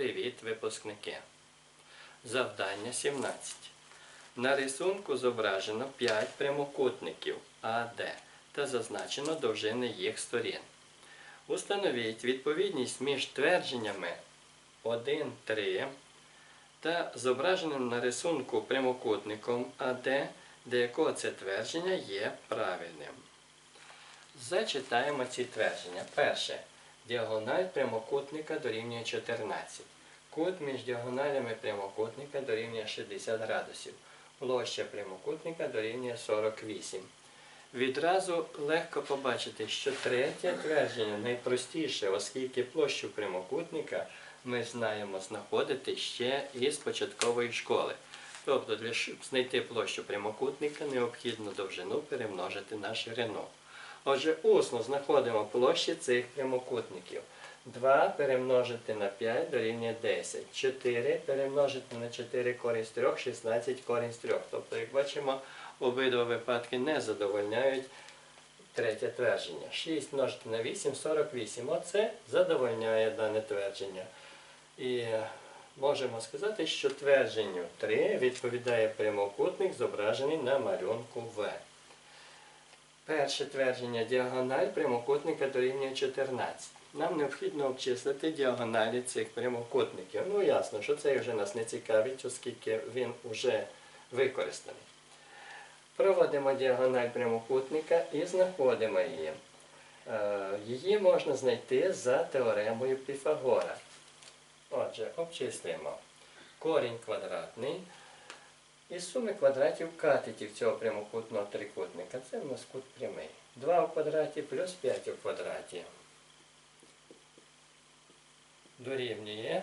Привіт, випускники! Завдання 17. На рисунку зображено 5 прямокутників АД та зазначено довжини їх сторін. Установіть відповідність між твердженнями 1, 3 та зображеним на рисунку прямокутником АД, де якого це твердження є правильним. Зачитаємо ці твердження. Перше. Діагональ прямокутника дорівнює 14. Кут між діагоналями прямокутника дорівнює 60 градусів. Площа прямокутника дорівнює 48. Відразу легко побачити, що третє твердження найпростіше, оскільки площу прямокутника ми знаємо знаходити ще із початкової школи. Тобто, для щоб знайти площу прямокутника, необхідно довжину перемножити на ширину. Отже, усно знаходимо площі цих прямокутників. 2 перемножити на 5 дорівнює 10. 4 перемножити на 4 корінь з 3, 16 корінь з 3. Тобто, як бачимо, обидва випадки не задовольняють третє твердження. 6 множити на 8 48. Оце задовольняє дане твердження. І можемо сказати, що твердженню 3 відповідає прямокутник, зображений на малюнку В. Перше твердження діагональ прямокутника дорівнює 14. Нам необхідно обчислити діагоналі цих прямокутників. Ну ясно, що це вже нас не цікавить, оскільки він вже використаний. Проводимо діагональ прямокутника і знаходимо її. Е, Її можна знайти за теоремою Піфагора. Отже, обчислюємо корінь квадратний із суми квадратів катетів цього прямокутного трикутника. Це в нас кут прямий. 2 в квадраті плюс 5 у квадраті. Дорівнює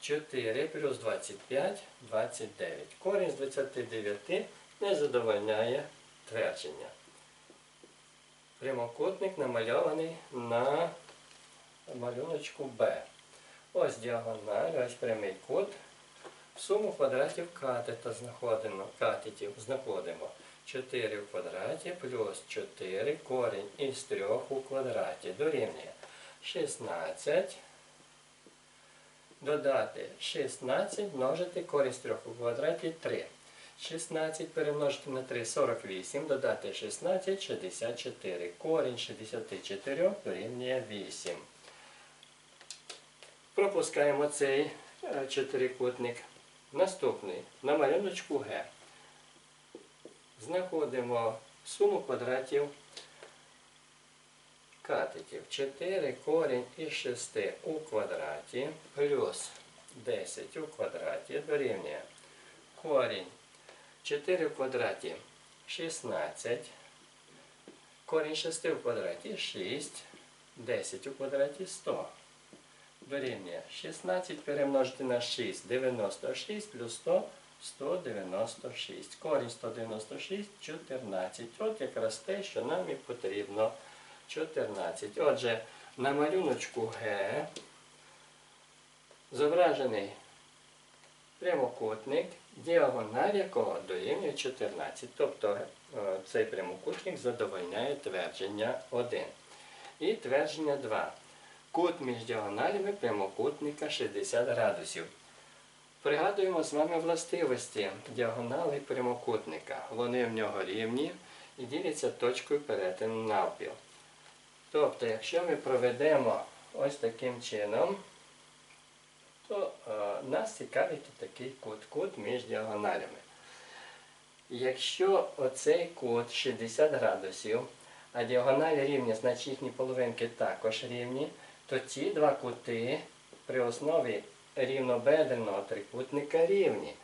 4 плюс 25 29. Корінь з 29 не задовольняє твердження. Прямокутник намальований на малюночку Б. Ось діагональ, ось прямий кут. Суму квадратів катета знаходимо, катетів знаходимо. 4 в квадраті плюс 4 корінь із 3 у квадраті дорівнює 16. Додати 16 множити корінь з 3 у квадраті 3. 16 перемножити на 3 48, додати 16 64. Корінь 64 дорівнює 8. Пропускаємо цей е, чотирикутник. Наступний. На малюночку Г. Знаходимо суму квадратів катетів. 4 корінь із 6 у квадраті плюс 10 у квадраті дорівнює. Корінь. 4 в квадраті 16, корінь 6 в квадраті 6, 10 у квадраті 100 дорівнює 16 перемножити на 6, 96 плюс 100, 196. Корінь 196, 14. От якраз те, що нам і потрібно. 14. Отже, на малюночку Г зображений прямокутник, діагональ якого дорівнює 14. Тобто е, цей прямокутник задовольняє твердження 1. І твердження 2. Кут між діагоналями прямокутника 60 градусів. Пригадуємо з вами властивості діагонали прямокутника. Вони в нього рівні і діляться точкою перетину навпіл. Тобто, якщо ми проведемо ось таким чином, то е, нас цікавить такий кут, кут між діагоналями. Якщо оцей кут 60 градусів, а діагоналі рівні, значить їхні половинки також рівні, то ці два кути при основі рівнобедреного трикутника рівні.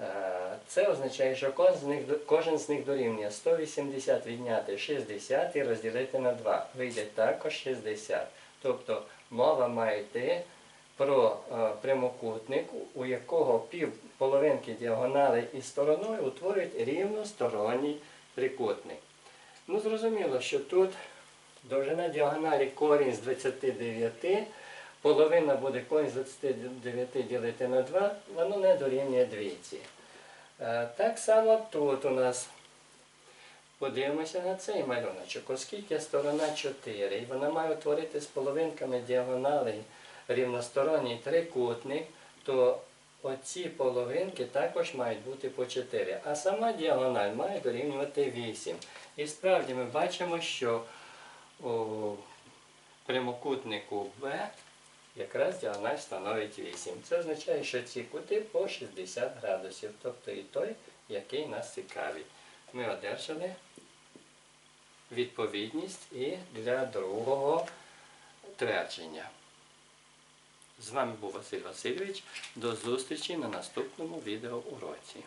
Е, Це означає, що кожен з них, кожен дорівнює 180 відняти 60 і розділити на 2. Вийде також 60. Тобто мова має йти про е, прямокутник, у якого пів половинки діагонали і стороною утворюють рівносторонній трикутник. Ну, зрозуміло, що тут довжина діагоналі корінь з 29, половина буде корінь з 29 ділити на 2, воно не дорівнює двійці. Е, Так само тут у нас подивимося на цей малюночок, оскільки сторона 4, і вона має утворити з половинками діагонали рівносторонній трикутник, то оці половинки також мають бути по 4. А сама діагональ має дорівнювати 8. І справді ми бачимо, що у прямокутнику Б якраз діагональ становить 8. Це означає, що ці кути по 60 градусів, тобто і той, який нас цікавить. Ми одержали відповідність і для другого твердження. З вами був Василь Васильович. До зустрічі на наступному відеоуроці.